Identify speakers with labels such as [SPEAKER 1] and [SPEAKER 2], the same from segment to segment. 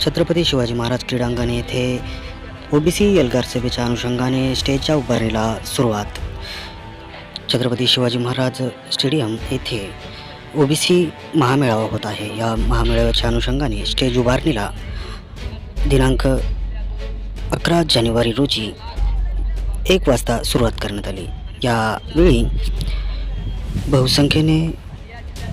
[SPEAKER 1] छत्रपती शिवाजी महाराज क्रीडांगण येथे ओबीसी एल्गार सेवेच्या अनुषंगाने स्टेजच्या उभारणीला सुरुवात. छत्रपती शिवाजी महाराज स्टेडियम येथे ओबीसी महामेळावा होत आहे. या महामेळाव्याच्या अनुषंगाने स्टेज उभारणीला दिनांक अकरा जानेवारी रोजी एक वाजता सुरुवात करण्यात आली. यावेळी बहुसंख्येने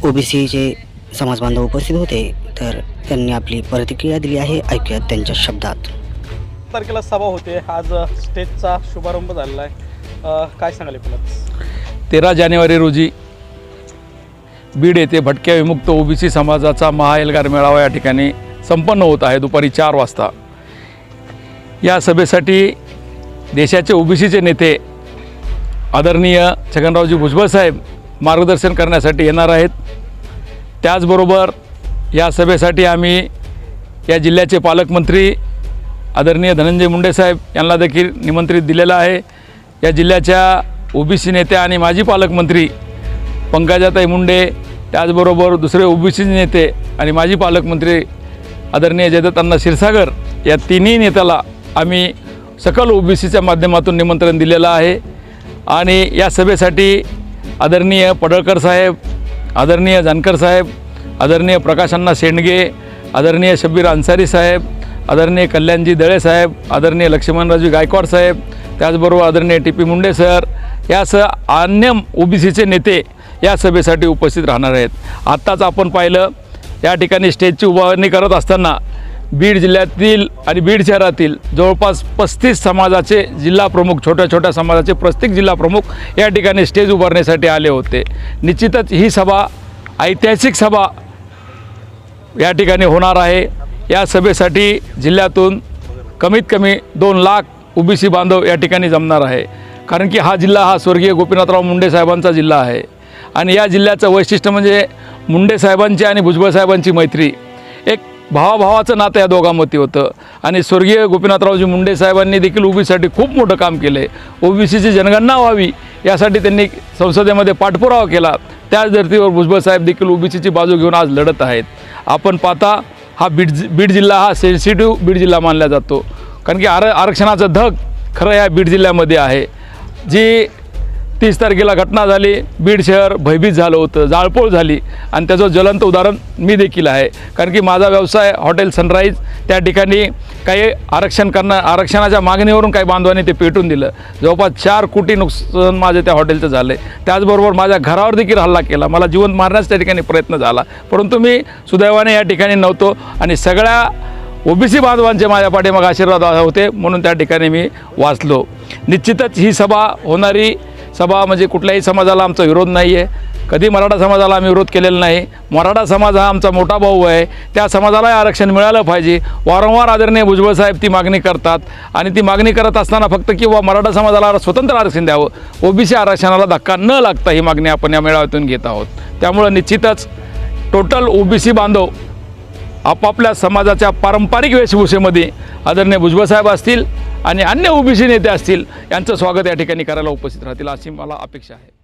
[SPEAKER 1] ओबीसीचे समाज बांधव उपस्थित होते. तर त्यांनी आपली प्रतिक्रिया दिली आहे. ऐकूयात त्यांच्या शब्दात.
[SPEAKER 2] तारखेला सभा होते. आज स्टेजचा शुभारंभ झालेला आहे. काय सांगाल एकूणच
[SPEAKER 3] तेरा जानेवारी रोजी बीड येथे भटक्या विमुक्त ओबीसी समाजाचा महाएल्गार मेळावा या ठिकाणी संपन्न होत आहे. दुपारी चार वाजता. या सभेसाठी देशाचे ओबीसीचे नेते आदरणीय छगनरावजी भुजबळ साहेब मार्गदर्शन करण्यासाठी येणार आहेत. त्याचबरोबर या सभेसाठी आम्ही या जिल्ह्याचे पालकमंत्री आदरणीय धनंजय मुंडे साहेब यांना देखील निमंत्रित दिलेलं आहे. या जिल्ह्याच्या ओबीसी नेत्या आणि माजी पालकमंत्री पंकजाताई मुंडे त्याचबरोबर दुसरे ओबीसी नेते आणि माजी पालकमंत्री आदरणीय जयदत्तांना क्षीरसागर या तिन्ही नेत्याला आम्ही सकल ओबीसीच्या माध्यमातून निमंत्रण दिलेलं आहे. आणि या सभेसाठी आदरणीय पडळकर साहेब आदरणीय जानकर साहेब आदरणीय प्रकाशांना शेंडगे आदरणीय शब्बीर अन्सारी साहेब आदरणीय कल्याणजी दळे साहेब आदरणीय लक्ष्मणराजू गायकवाड साहेब त्याचबरोबर आदरणीय टी पी मुंडे सर यासह अन्य ओबीसीचे नेते या सभेसाठी उपस्थित राहणार आहेत. आत्ताच आपण पाहिलं या ठिकाणी स्टेजची उभारणी करत असताना बीड जिल्ह्यातील आणि बीड शहरातील जवळपास पस्तीस समाजाचे जिल्हा प्रमुख छोट्या छोट्या समाजाचे प्रत्येक जिल्हा प्रमुख या ठिकाणी स्टेज उभारण्यासाठी आले होते. निश्चितच ही सभा ऐतिहासिक सभा या ठिकाणी होणार आहे. या सभेसाठी जिल्ह्यातून कमीत कमी दोन लाख ओबीसी बांधव या ठिकाणी जमणार आहे. कारण की हा जिल्हा हा स्वर्गीय गोपीनाथराव मुंडे साहेबांचा जिल्हा आहे. आणि या जिल्ह्याचं वैशिष्ट्य म्हणजे मुंडे साहेबांची आणि भुजबळ साहेबांची मैत्री. एक भावाभावाचं नातं या दोघांमध्ये होतं. आणि स्वर्गीय गोपीनाथरावजी मुंडे साहेबांनी देखील ओबीसीसाठी खूप मोठं काम केलं आहे ओबीसीची जनगणना व्हावी यासाठी त्यांनी संसदेमध्ये पाठपुरावा केला. त्याच धर्तीवर भुजबळ साहेब देखील ओबीसीची बाजू घेऊन आज लढत आहेत. आपण पाहता हा बीड जि- बीड जिल्हा हा सेन्सिटिव्ह बीड जिल्हा मानला जातो. कारण की आर आरक्षणाचं धग खरं या बीड जिल्ह्यामध्ये आहे. जी तीस तारखेला घटना झाली बीड शहर भयभीत झालं होतं जाळपोळ झाली. आणि त्याचं ज्वलंत उदाहरण मी देखील आहे. कारण की माझा व्यवसाय हॉटेल सनराईज त्या ठिकाणी काही आरक्षण करणं आरक्षणाच्या मागणीवरून काही बांधवांनी ते पेटून दिलं. जवळपास चार कोटी नुकसान माझे त्या हॉटेलचं झालं. आहे त्याचबरोबर माझ्या घरावर देखील हल्ला केला. मला जिवंत मारण्याचा त्या ठिकाणी प्रयत्न झाला. परंतु मी सुदैवाने या ठिकाणी नव्हतो आणि सगळ्या ओबीसी बांधवांचे माझ्या पाठीमाग आशीर्वाद होते म्हणून त्या ठिकाणी मी वाचलो. निश्चितच ही सभा होणारी सभा म्हणजे कुठल्याही समाजाला आमचा विरोध नाही आहे कधी मराठा समाजाला आम्ही विरोध केलेला नाही. मराठा समाज हा आमचा मोठा भाऊ आहे. त्या समाजालाही आरक्षण मिळालं पाहिजे. वारंवार आदरणीय भुजबळ साहेब ती मागणी करतात आणि ती मागणी करत असताना फक्त किंवा मराठा समाजाला स्वतंत्र आरक्षण द्यावं. ओबीसी आरक्षणाला धक्का न लागता ही मागणी आपण या मेळाव्यातून घेत आहोत. त्यामुळं निश्चितच टोटल ओबीसी बांधव आपापल्या समाजाच्या पारंपरिक वेशभूषेमध्ये आदरणीय भुजबळ साहेब असतील आणि अन्य ओबीसी नेते असतील यांचं स्वागत या ठिकाणी करायला उपस्थित राहतील अशी मला अपेक्षा आहे.